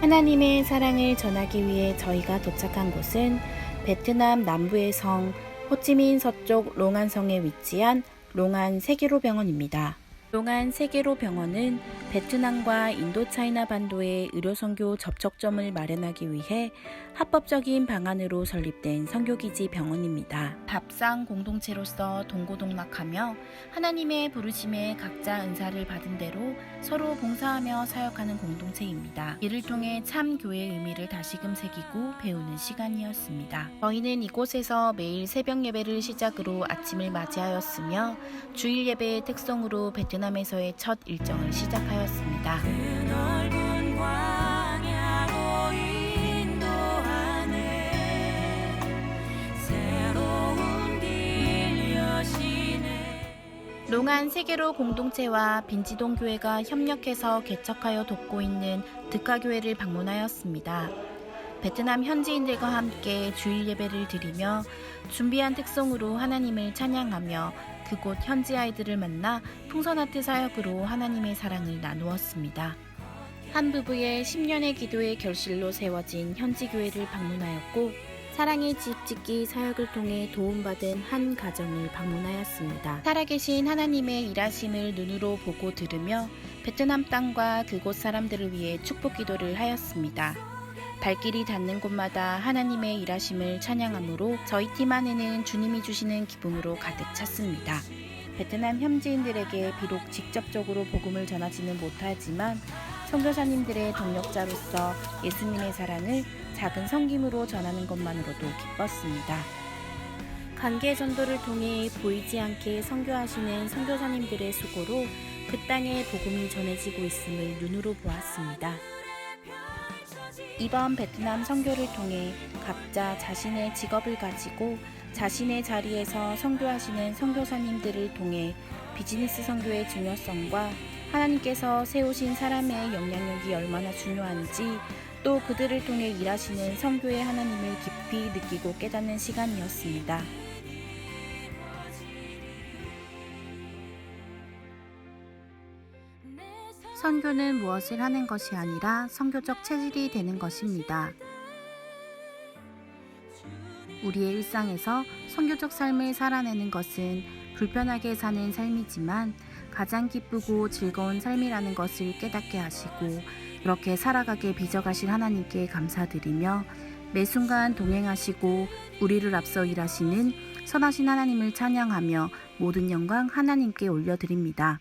하나님의 사랑을 전하기 위해 저희가 도착한 곳은 베트남 남부의 성 호치민 서쪽 롱안성에 위치한 롱안 세계로 병원입니다. 롱안 세계로 병원은 베트남과 인도차이나 반도의 의료 선교 접촉점을 마련하기 위해 합법적인 방안으로 설립된 선교기지 병원입니다. 밥상 공동체로서 동고동락하며 하나님의 부르심에 각자 은사를 받은 대로 서로 봉사하며 사역하는 공동체입니다. 이를 통해 참 교회의 의미를 다시금 새기고 배우는 시간이었습니다. 저희는 이곳에서 매일 새벽 예배를 시작으로 아침을 맞이하였으며 주일 예배의 특성으로 베트남 에서의 첫 일정을 시작하였습니다. 롱안 세계로 공동체와 빈지동 교회가 협력해서 개척하여 돕고 있는 득가교회를 방문하였습니다. 베트남 현지인들과 함께 주일 예배를 드리며 준비한 특송으로 하나님을 찬양하며 그곳 현지 아이들을 만나 풍선아트 사역으로 하나님의 사랑을 나누었습니다. 한 부부의 10년의 기도의 결실로 세워진 현지 교회를 방문하였고 사랑의 집 짓기 사역을 통해 도움받은 한 가정을 방문하였습니다. 살아계신 하나님의 일하심을 눈으로 보고 들으며 베트남 땅과 그곳 사람들을 위해 축복 기도를 하였습니다. 발길이 닿는 곳마다 하나님의 일하심을 찬양함으로 저희 팀 안에는 주님이 주시는 기쁨으로 가득 찼습니다. 베트남 현지인들에게 비록 직접적으로 복음을 전하지는 못하지만 선교사님들의 동력자로서 예수님의 사랑을 작은 성김으로 전하는 것만으로도 기뻤습니다. 관계 전도를 통해 보이지 않게 선교하시는 선교사님들의 수고로 그 땅에 복음이 전해지고 있음을 눈으로 보았습니다. 이번 베트남 선교를 통해 각자 자신의 직업을 가지고 자신의 자리에서 선교하시는 선교사님들을 통해 비즈니스 선교의 중요성과 하나님께서 세우신 사람의 영향력이 얼마나 중요한지 또 그들을 통해 일하시는 선교의 하나님을 깊이 느끼고 깨닫는 시간이었습니다. 선교는 무엇을 하는 것이 아니라 선교적 체질이 되는 것입니다. 우리의 일상에서 선교적 삶을 살아내는 것은 불편하게 사는 삶이지만 가장 기쁘고 즐거운 삶이라는 것을 깨닫게 하시고 그렇게 살아가게 빚어가실 하나님께 감사드리며 매 순간 동행하시고 우리를 앞서 일하시는 선하신 하나님을 찬양하며 모든 영광 하나님께 올려드립니다.